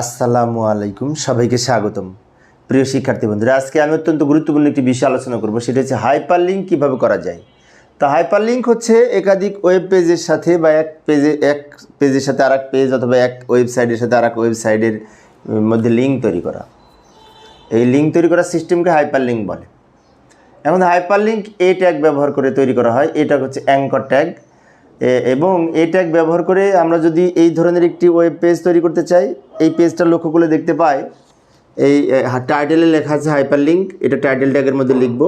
আসসালামু আলাইকুম, সবাইকে স্বাগতম। প্রিয় শিক্ষার্থী বন্ধুরা, আজকে আমি অত্যন্ত গুরুত্বপূর্ণ একটি বিষয় আলোচনা করব, সেটা হচ্ছে হাইপার লিঙ্ক কীভাবে করা যায়। তা হাইপার লিঙ্ক হচ্ছে একাধিক ওয়েব পেজের সাথে বা এক পেজে, এক পেজের সাথে আর এক পেজ অথবা এক ওয়েবসাইটের সাথে আর এক ওয়েবসাইটের মধ্যে লিঙ্ক তৈরি করা। এই লিঙ্ক তৈরি করার সিস্টেমকে হাইপার লিঙ্ক বলে। এখন হাইপার লিঙ্ক এ ট্যাগ ব্যবহার করে তৈরি করা হয় এটা হচ্ছে অ্যাঙ্কর ট্যাগ। এবং এই ট্যাগ ব্যবহার করে আমরা যদি এই ধরনের একটি ওয়েব পেজ তৈরি করতে চাই, এই পেজটা লক্ষ্য করলে দেখতে পাই, এই টাইটেলে লেখা আছে হাইপার লিঙ্ক এটা টাইটেল ট্যাগের মধ্যে লিখব।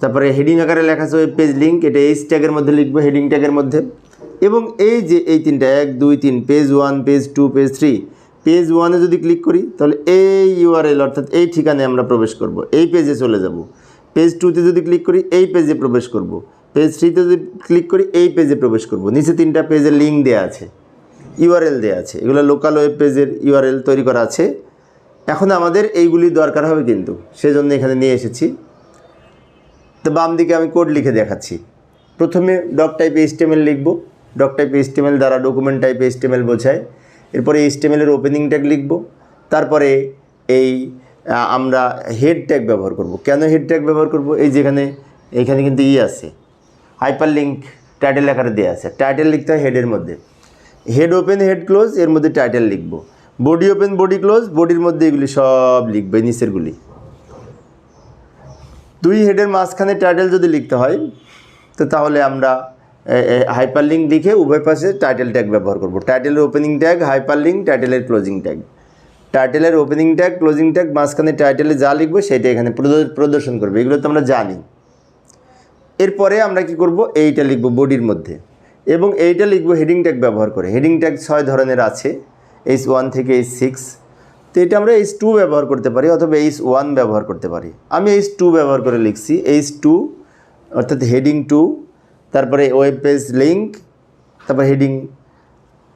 তারপরে হেডিং আকারে লেখা আছে ওয়েব পেজ লিঙ্ক এটা এইচ ট্যাগের মধ্যে লিখব হেডিং ট্যাগের মধ্যে। এবং এই যে এই তিনটা, এক, দুই, তিন page one page two page three page ওয়ানে যদি ক্লিক করি, তাহলে এই ইউআরএল অর্থাৎ এই ঠিকানায় আমরা প্রবেশ করব, এই পেজে চলে যাব। পেজ টুতে যদি ক্লিক করি, এই পেজে প্রবেশ করব। পেজ থ্রিতে যদি ক্লিক করি, এই পেজে প্রবেশ করব। নিচে তিনটা পেজের লিঙ্ক দেওয়া আছে ইউআরএল দেওয়া আছে। এগুলো লোকাল ওয়েব পেজের ইউআরএল তৈরি করা আছে। এখন আমাদের এইগুলি দরকার হবে কিন্তু, সেজন্য এখানে নিয়ে এসেছি। তো বাম দিকে আমি কোড লিখে দেখাচ্ছি। প্রথমে ডক টাইপ এইচটিএমএল লিখব। ডক টাইপ এইচটিএমএল দ্বারা ডকুমেন্ট টাইপ এইচটিএমএল বোঝায়। এরপরে এইচটিএমএলের ওপেনিং ট্যাগ লিখব। তারপরে এই আমরা হেড ট্যাগ ব্যবহার করব। কেন হেড ট্যাগ ব্যবহার করব? এই যেখানে, এখানে কিন্তু ই আছে। হাইপার লিঙ্ক টাইটেল আকারে দেওয়া আছে। টাইটেল লিখতে হয় হেডের মধ্যে। হেড ওপেন হেড ক্লোজ এর মধ্যে টাইটেল লিখব। বডি ওপেন বডি ক্লোজ বডির মধ্যে এগুলি সব লিখবে নিচেরগুলি দুই হেডের মাঝখানে টাইটেল যদি লিখতে হয়, তো তাহলে আমরা হাইপার লিঙ্ক লিখে উভয় পাশে টাইটেল ট্যাগ ব্যবহার করব। টাইটেলের ওপেনিং ট্যাগ হাইপার লিঙ্ক টাইটেলের ক্লোজিং ট্যাগ টাইটেলের ওপেনিং ট্যাগ ক্লোজিং ট্যাগ মাঝখানে টাইটেলে যা লিখব, সেটা এখানে প্রদ- প্রদর্শন করবে। এগুলো তো আমরা জানি। এরপরে আমরা কি করব? এইটা লিখব বডির মধ্যে। এবং এইটা লিখব হেডিং ট্যাগ ব্যবহার করে। হেডিং ট্যাগ ছয় ধরনের আছে। এইচ ওয়ান থেকে এইচ সিক্স তো এটা আমরা এইচ টু ব্যবহার করতে পারি অথবা এইচ ওয়ান ব্যবহার করতে পারি। আমি এইচ টু ব্যবহার করে লিখছি। এইচ টু অর্থাৎ হেডিং টু তারপরে ওয়েব পেজ লিঙ্ক তারপর heading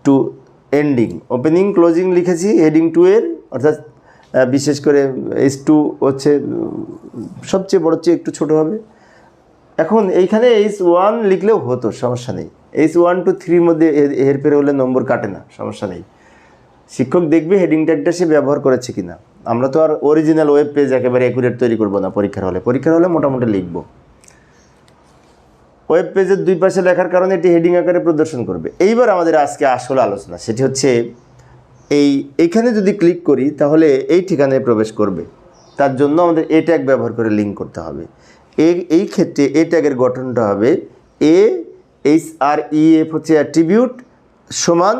two ending opening closing লিখেছি হেডিং টু এর, অর্থাৎ বিশেষ করে এইচ টু হচ্ছে সবচেয়ে বড় চেয়ে একটু ছোটো হবে। এখন এইখানে এইচ ওয়ান লিখলেও হতো, সমস্যা নেই। এইচ ওয়ান টু থ্রির মধ্যে হেরফের হলে নম্বর কাটে না, সমস্যা নেই। শিক্ষক দেখবে হেডিং ট্যাগটা সে ব্যবহার করেছে কিনা। আমরা তো আর অরিজিনাল ওয়েব পেজ একেবারে অ্যাকুরেট তৈরি করব না পরীক্ষার হলে। পরীক্ষার হলে মোটামুটি লিখব। ওয়েব পেজের দুই পাশে লেখার কারণে এটি হেডিং আকারে প্রদর্শন করবে। এইবার আমাদের আজকে আসল আলোচনা, সেটি হচ্ছে এই এইখানে যদি ক্লিক করি তাহলে এই ঠিকানায় প্রবেশ করবে। তার জন্য আমাদের এ ট্যাগ ব্যবহার করে লিঙ্ক করতে হবে। এই এই ক্ষেত্রে এ ট্যাগের গঠনটা হবে A H R E F হচ্ছে অ্যাট্রিবিউট সমান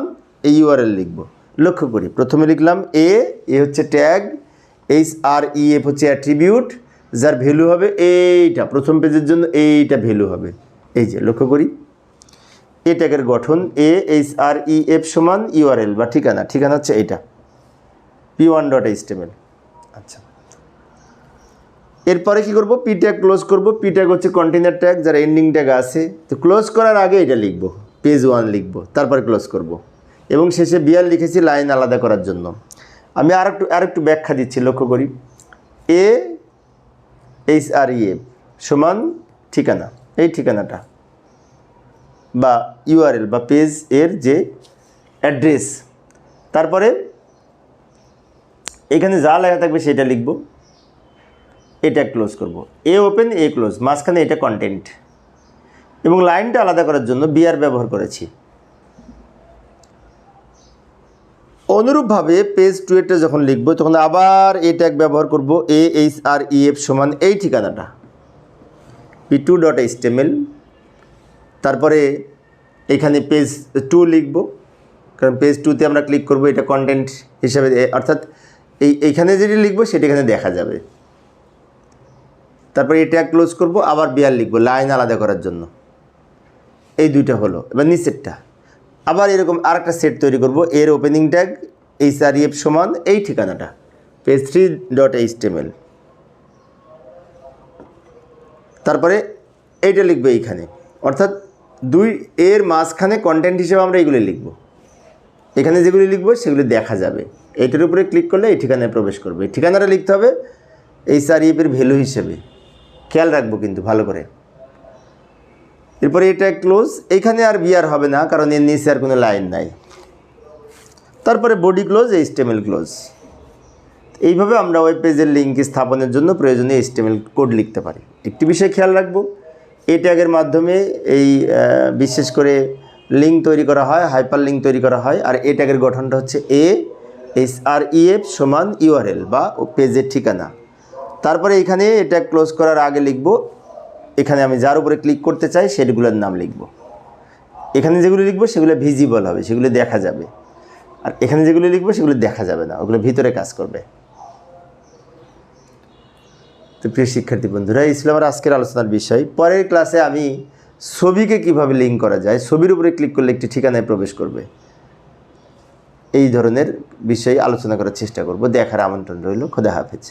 এই ইউআরএল লিখব। লক্ষ্য করি, প্রথমে লিখলাম এ এ হচ্ছে tag H R E F হচ্ছে অ্যাট্রিবিউট যার ভ্যালু হবে এইটা, প্রথম পেজের জন্য এইটা ভ্যালু হবে। এই যে, লক্ষ্য করি, এ ট্যাগের গঠন A H R E F সমান ইউআরএল বা ঠিকানা ঠিকানা হচ্ছে এইটা পি ওয়ান ডট এইচটেমেল আচ্ছা। এরপরে কি করব? পি ট্যাগ ক্লোজ করব। পি ট্যাগ হচ্ছে কন্টেনার ট্যাগ যারা এন্ডিং ট্যাগ আছে। তো ক্লোজ করার আগে এটা লিখব। পেজ ওয়ান লিখব। তারপরে ক্লোজ করব। এবং শেষে বিয়ার লিখেছি লাইন আলাদা করার জন্য। আমি আর একটু আর একটু ব্যাখ্যা দিচ্ছি, লক্ষ্য করি। এ এইচ আর ই সমান ঠিকানা। এই ঠিকানাটা। বা ইউআরএল বা পেজ এর যে অ্যাড্রেস তারপরে এখানে যা লেখা থাকবে সেটা লিখব। এটা ক্লোজ করব। এ ওপেন এ ক্লোজ মাঝখানে এটা কন্টেন্ট এবং লাইনটা আলাদা করার জন্য বিআর ব্যবহার করেছি। অনুরূপভাবে পেজ টু এটা যখন লিখব, তখন আবার এ ট্যাগ ব্যবহার করব এ এইচ আর ই এফ সমান এই ঠিকানাটা। পি টু ডট এইচটেমেল তারপরে এখানে পেজ টু লিখব, কারণ পেজ টুতে আমরা ক্লিক করব এটা কন্টেন্ট হিসাবে অর্থাৎ এই এইখানে যেটি লিখব, সেটি এখানে দেখা যাবে। তারপরে এটা ক্লোজ করব, আবার বিয়ার লিখব লাইন আলাদা করার জন্য। এই দুইটা হলো, এবার নিচেরটা। আবার এরকম আর একটা সেট তৈরি করব, এর opening tag H R F সমান এই ঠিকানাটা পেজ থ্রি ডট এইচটেমেল তারপরে এইটা লিখবে এইখানে, অর্থাৎ দুই, এর মাঝখানে কন্টেন্ট হিসেবে আমরা এইগুলি লিখব। এখানে যেগুলি লিখব, সেগুলি দেখা যাবে। এইটার উপরে ক্লিক করলে এই ঠিকানায় প্রবেশ করবে। ঠিকানাটা লিখতে হবে এই সারিএফের ভ্যালু হিসেবে। খেয়াল রাখব কিন্তু ভালো করে। এরপরে এটা ক্লোজ এখানে আর বিয়ার হবে না, কারণ এর নিচে আর কোনো লাইন নাই। তারপরে বডি ক্লোজ এইচটিএমএল ক্লোজ এইভাবে আমরা ওয়েব পেজের লিঙ্ক স্থাপনের জন্য প্রয়োজনীয় এইচটিএমএল কোড লিখতে পারি। একটি বিষয় খেয়াল রাখব এই ট্যাগের মাধ্যমে এই বিশেষ করে লিঙ্ক তৈরি করা হয় হাইপার লিঙ্ক তৈরি করা হয়, আর এ ট্যাগের গঠনটা হচ্ছে A H R E F সমান ইউআরএল বা পেজের ঠিকানা। তারপরে এখানে এটা ক্লোজ করার আগে লিখব, এখানে আমি যার উপরে ক্লিক করতে চাই সেগুলোর নাম লিখব। এখানে যেগুলো লিখব সেগুলো ভিজিবল হবে, সেগুলো দেখা যাবে। আর এখানে যেগুলো লিখব সেগুলো দেখা যাবে না, ওগুলো ভিতরে কাজ করবে। তো প্রিয় শিক্ষার্থী বন্ধুরা আমার আজকের আলোচনার বিষয়। পরের ক্লাসে আমি ছবিকে কীভাবে লিঙ্ক করা যায়, ছবির উপরে ক্লিক করলে একটি ঠিকানায় প্রবেশ করবে। এই ধরনের বিষয়ে আলোচনা করার চেষ্টা করব। দেখার আমন্ত্রণ রইল। খোদা হাফেজ।